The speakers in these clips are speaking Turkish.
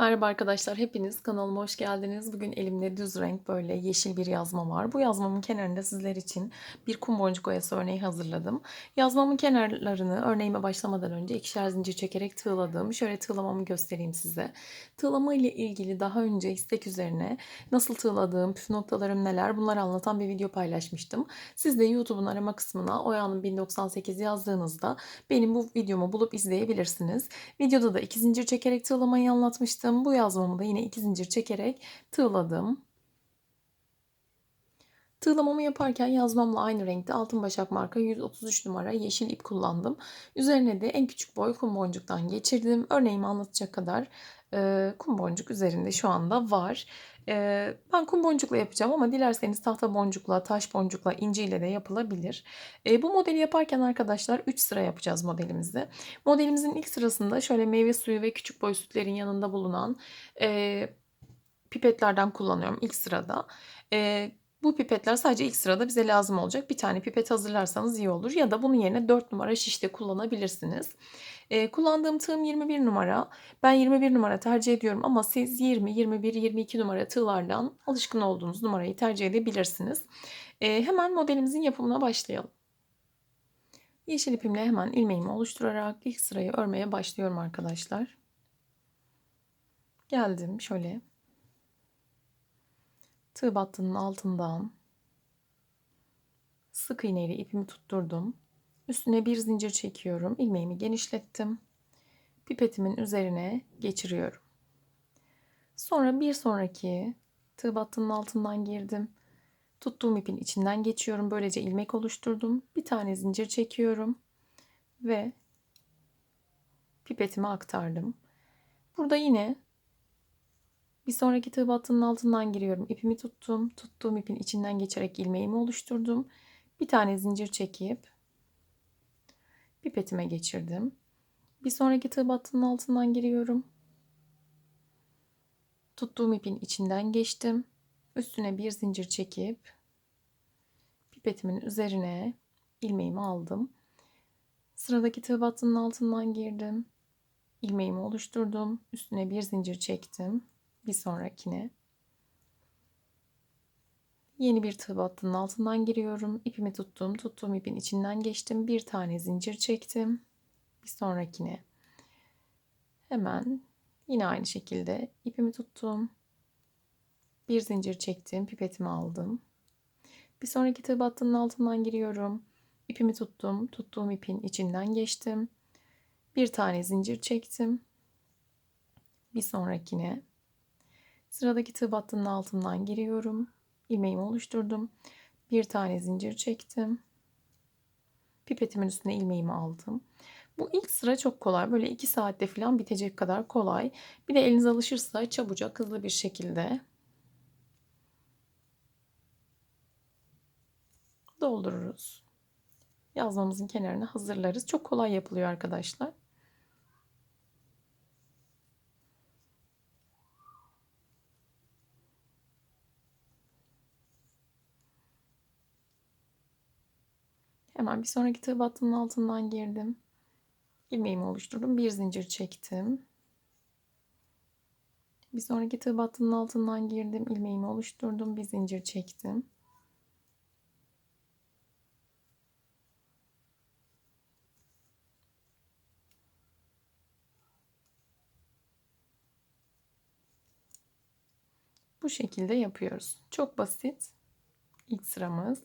Merhaba arkadaşlar, hepiniz kanalıma hoş geldiniz. Bugün elimde düz renk böyle yeşil bir yazma var. Bu yazmamın kenarında sizler için bir kum boncuk oyası örneği hazırladım. Yazmamın kenarlarını örneğime başlamadan önce ikişer zincir çekerek tığladım. Şöyle tığlamamı göstereyim size. Tığlama ile ilgili daha önce istek üzerine nasıl tığladığım, püf noktalarım neler bunları anlatan bir video paylaşmıştım. Siz de YouTube'un arama kısmına Oya'nın 1098 yazdığınızda benim bu videomu bulup izleyebilirsiniz. Videoda da iki zincir çekerek tığlamayı anlatmıştım. Bu yazmamı da yine iki zincir çekerek tığladım. Tığlamamı yaparken yazmamla aynı renkte altın başak marka 133 numara yeşil ip kullandım. Üzerine de en küçük boy kum boncuktan geçirdim. Örneğimi anlatacak kadar e, kum boncuk üzerinde şu anda var. E, ben kum boncukla yapacağım ama dilerseniz tahta boncukla, taş boncukla, inciyle de yapılabilir. E, bu modeli yaparken arkadaşlar 3 sıra yapacağız modelimizi. Modelimizin ilk sırasında şöyle meyve suyu ve küçük boy sütlerin yanında bulunan e, pipetlerden kullanıyorum ilk sırada. E, bu pipetler sadece ilk sırada bize lazım olacak. Bir tane pipet hazırlarsanız iyi olur. Ya da bunun yerine 4 numara şişte kullanabilirsiniz. Ee, kullandığım tığım 21 numara. Ben 21 numara tercih ediyorum ama siz 20, 21, 22 numara tığlardan alışkın olduğunuz numarayı tercih edebilirsiniz. Ee, hemen modelimizin yapımına başlayalım. Yeşil ipimle hemen ilmeğimi oluşturarak ilk sırayı örmeye başlıyorum arkadaşlar. Geldim şöyle tığ battının altından sık iğne ile ipimi tutturdum. Üstüne bir zincir çekiyorum. ilmeğimi genişlettim. Pipetimin üzerine geçiriyorum. Sonra bir sonraki tığ battının altından girdim. Tuttuğum ipin içinden geçiyorum. Böylece ilmek oluşturdum. Bir tane zincir çekiyorum ve pipetimi aktardım. Burada yine bir sonraki tığ battının altından giriyorum. İpimi tuttum. Tuttuğum ipin içinden geçerek ilmeğimi oluşturdum. Bir tane zincir çekip pipetime geçirdim. Bir sonraki tığ battının altından giriyorum. Tuttuğum ipin içinden geçtim. Üstüne bir zincir çekip pipetimin üzerine ilmeğimi aldım. Sıradaki tığ battının altından girdim. ilmeğimi oluşturdum. Üstüne bir zincir çektim bir sonrakine. Yeni bir tığ battının altından giriyorum. İpimi tuttum. Tuttuğum ipin içinden geçtim. Bir tane zincir çektim. Bir sonrakine. Hemen yine aynı şekilde ipimi tuttum. Bir zincir çektim. Pipetimi aldım. Bir sonraki tığ battının altından giriyorum. İpimi tuttum. Tuttuğum ipin içinden geçtim. Bir tane zincir çektim. Bir sonrakine Sıradaki tığ battının altından giriyorum. ilmeğimi oluşturdum. Bir tane zincir çektim. Pipetimin üstüne ilmeğimi aldım. Bu ilk sıra çok kolay. Böyle 2 saatte falan bitecek kadar kolay. Bir de eliniz alışırsa çabucak hızlı bir şekilde doldururuz. Yazmamızın kenarını hazırlarız. Çok kolay yapılıyor arkadaşlar. Hemen bir sonraki tığ altından girdim. ilmeğimi oluşturdum. Bir zincir çektim. Bir sonraki tığ altından girdim. ilmeğimi oluşturdum. Bir zincir çektim. Bu şekilde yapıyoruz. Çok basit. İlk sıramız.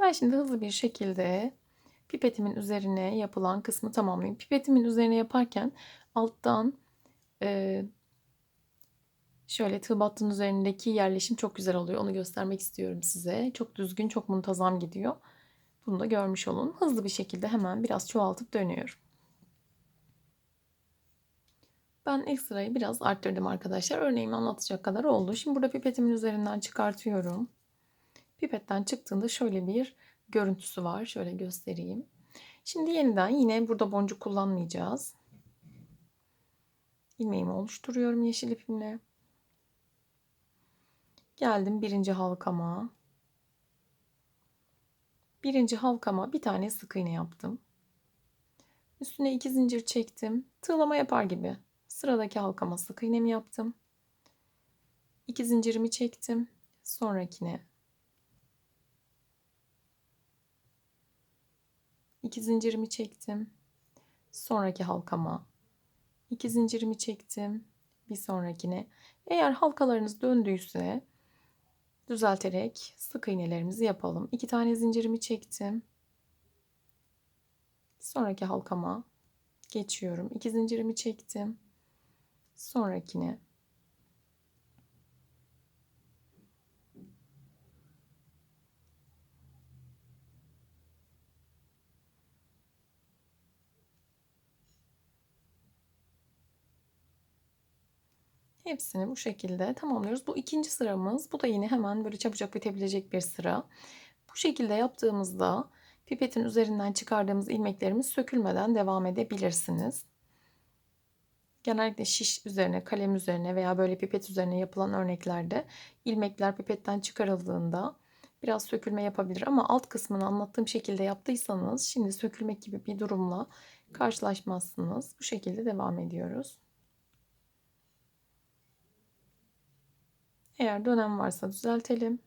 Ben şimdi hızlı bir şekilde pipetimin üzerine yapılan kısmı tamamlayayım. Pipetimin üzerine yaparken alttan e, şöyle tığ battının üzerindeki yerleşim çok güzel oluyor. Onu göstermek istiyorum size. Çok düzgün, çok muntazam gidiyor. Bunu da görmüş olun. Hızlı bir şekilde hemen biraz çoğaltıp dönüyorum. Ben ilk sırayı biraz arttırdım arkadaşlar. Örneğimi anlatacak kadar oldu. Şimdi burada pipetimin üzerinden çıkartıyorum. Pipetten çıktığında şöyle bir görüntüsü var. Şöyle göstereyim. Şimdi yeniden yine burada boncuk kullanmayacağız. İlmeğimi oluşturuyorum yeşil ipimle. Geldim birinci halkama. Birinci halkama bir tane sık iğne yaptım. Üstüne iki zincir çektim. Tığlama yapar gibi Sıradaki halkama sık iğnemi yaptım. 2 zincirimi çektim. Sonrakine 2 zincirimi çektim. Sonraki halkama 2 zincirimi çektim. Bir sonrakine. Eğer halkalarınız döndüyse düzelterek sık iğnelerimizi yapalım. 2 tane zincirimi çektim. Sonraki halkama geçiyorum. 2 zincirimi çektim. Sonrakine Hepsini bu şekilde tamamlıyoruz. Bu ikinci sıramız. Bu da yine hemen böyle çabucak bitebilecek bir sıra. Bu şekilde yaptığımızda pipetin üzerinden çıkardığımız ilmeklerimiz sökülmeden devam edebilirsiniz. Genellikle şiş üzerine, kalem üzerine veya böyle pipet üzerine yapılan örneklerde ilmekler pipetten çıkarıldığında biraz sökülme yapabilir. Ama alt kısmını anlattığım şekilde yaptıysanız şimdi sökülmek gibi bir durumla karşılaşmazsınız. Bu şekilde devam ediyoruz. Eğer dönem varsa düzeltelim.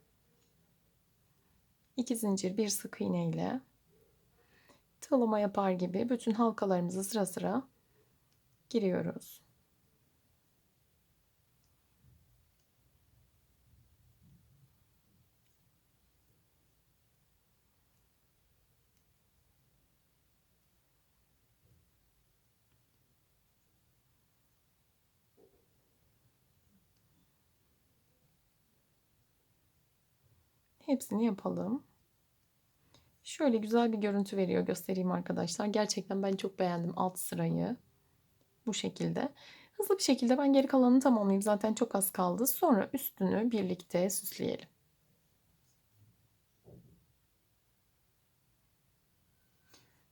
2 zincir bir sık iğne ile tığlama yapar gibi bütün halkalarımızı sıra sıra giriyoruz. Hepsini yapalım. Şöyle güzel bir görüntü veriyor. Göstereyim arkadaşlar. Gerçekten ben çok beğendim alt sırayı. Bu şekilde. Hızlı bir şekilde ben geri kalanını tamamlayayım. Zaten çok az kaldı. Sonra üstünü birlikte süsleyelim.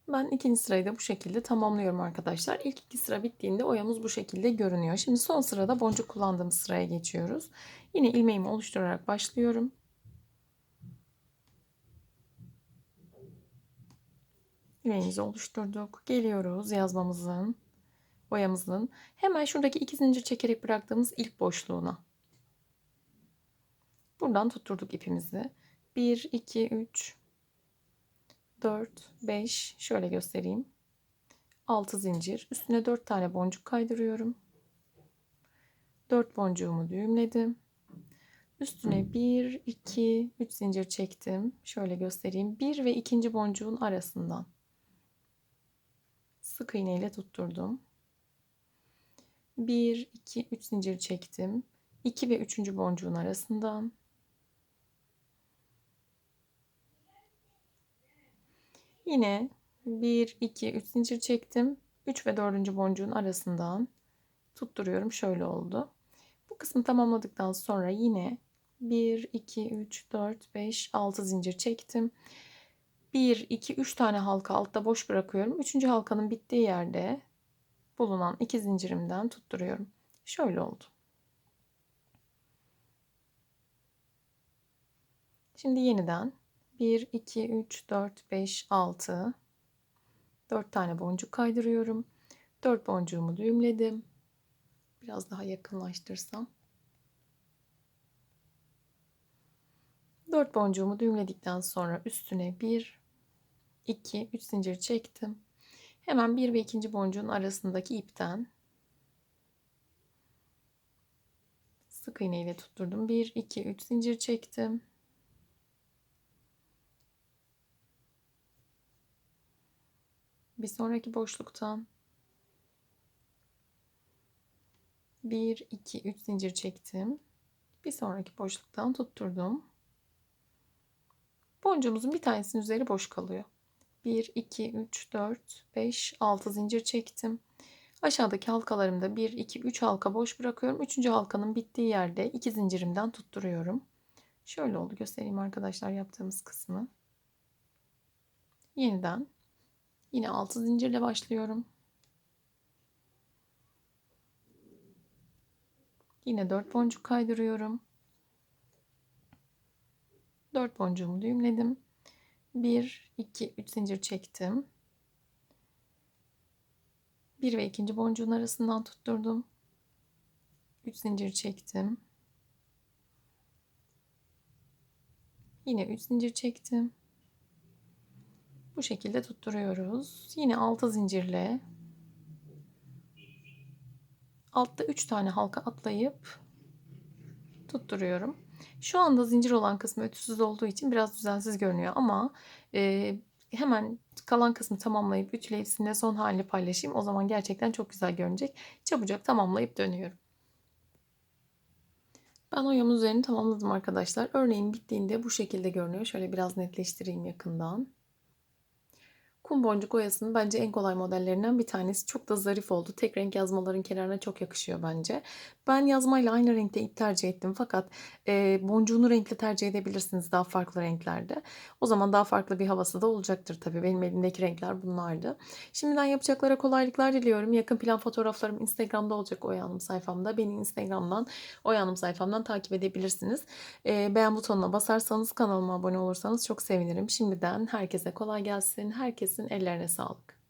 Ben ikinci sırayı da bu şekilde tamamlıyorum arkadaşlar. İlk iki sıra bittiğinde oyamız bu şekilde görünüyor. Şimdi son sırada boncuk kullandığımız sıraya geçiyoruz. Yine ilmeğimi oluşturarak başlıyorum. İlmeğimizi oluşturduk. Geliyoruz yazmamızın, boyamızın hemen şuradaki iki zincir çekerek bıraktığımız ilk boşluğuna. Buradan tutturduk ipimizi. 1, 2, 3, 4, 5 şöyle göstereyim. 6 zincir. Üstüne 4 tane boncuk kaydırıyorum. 4 boncuğumu düğümledim. Üstüne 1, 2, 3 zincir çektim. Şöyle göstereyim. 1 ve ikinci boncuğun arasından sık iğne ile tutturdum. 1 2 3 zincir çektim. 2 ve 3. boncuğun arasından yine 1 2 3 zincir çektim. 3 ve 4. boncuğun arasından tutturuyorum. Şöyle oldu. Bu kısmı tamamladıktan sonra yine 1 2 3 4 5 6 zincir çektim. 1, 2, 3 tane halka altta boş bırakıyorum. Üçüncü halkanın bittiği yerde bulunan iki zincirimden tutturuyorum. Şöyle oldu. Şimdi yeniden 1, 2, 3, 4, 5, 6 4 tane boncuk kaydırıyorum. 4 boncuğumu düğümledim. Biraz daha yakınlaştırsam. 4 boncuğumu düğümledikten sonra üstüne 1 2, 3 zincir çektim. Hemen bir ve ikinci boncuğun arasındaki ipten sık iğne ile tutturdum. 1, 2, 3 zincir çektim. Bir sonraki boşluktan 1, 2, 3 zincir çektim. Bir sonraki boşluktan tutturdum. Boncuğumuzun bir tanesinin üzeri boş kalıyor. 1, 2, 3, 4, 5, 6 zincir çektim. Aşağıdaki halkalarımda 1, 2, 3 halka boş bırakıyorum. 3. halkanın bittiği yerde 2 zincirimden tutturuyorum. Şöyle oldu göstereyim arkadaşlar yaptığımız kısmı. Yeniden yine 6 zincirle başlıyorum. Yine 4 boncuk kaydırıyorum. 4 boncuğumu düğümledim. 1, 2, 3 zincir çektim. 1 ve ikinci boncuğun arasından tutturdum. 3 zincir çektim. Yine 3 zincir çektim. Bu şekilde tutturuyoruz. Yine 6 zincirle altta 3 tane halka atlayıp tutturuyorum. Şu anda zincir olan kısmı ütüsüz olduğu için biraz düzensiz görünüyor ama e, hemen kalan kısmı tamamlayıp ütüleyip sizinle son halini paylaşayım. O zaman gerçekten çok güzel görünecek. Çabucak tamamlayıp dönüyorum. Ben oyamın üzerini tamamladım arkadaşlar. Örneğin bittiğinde bu şekilde görünüyor. Şöyle biraz netleştireyim yakından. Kum boncuk oyasının bence en kolay modellerinden bir tanesi. Çok da zarif oldu. Tek renk yazmaların kenarına çok yakışıyor bence. Ben yazmayla aynı renkte ip tercih ettim. Fakat e, boncuğunu renkli tercih edebilirsiniz daha farklı renklerde. O zaman daha farklı bir havası da olacaktır tabii. Benim elimdeki renkler bunlardı. Şimdiden yapacaklara kolaylıklar diliyorum. Yakın plan fotoğraflarım Instagram'da olacak Oya Hanım sayfamda. Beni Instagram'dan Oya Hanım sayfamdan takip edebilirsiniz. E, beğen butonuna basarsanız kanalıma abone olursanız çok sevinirim. Şimdiden herkese kolay gelsin. Herkesin ellerine sağlık.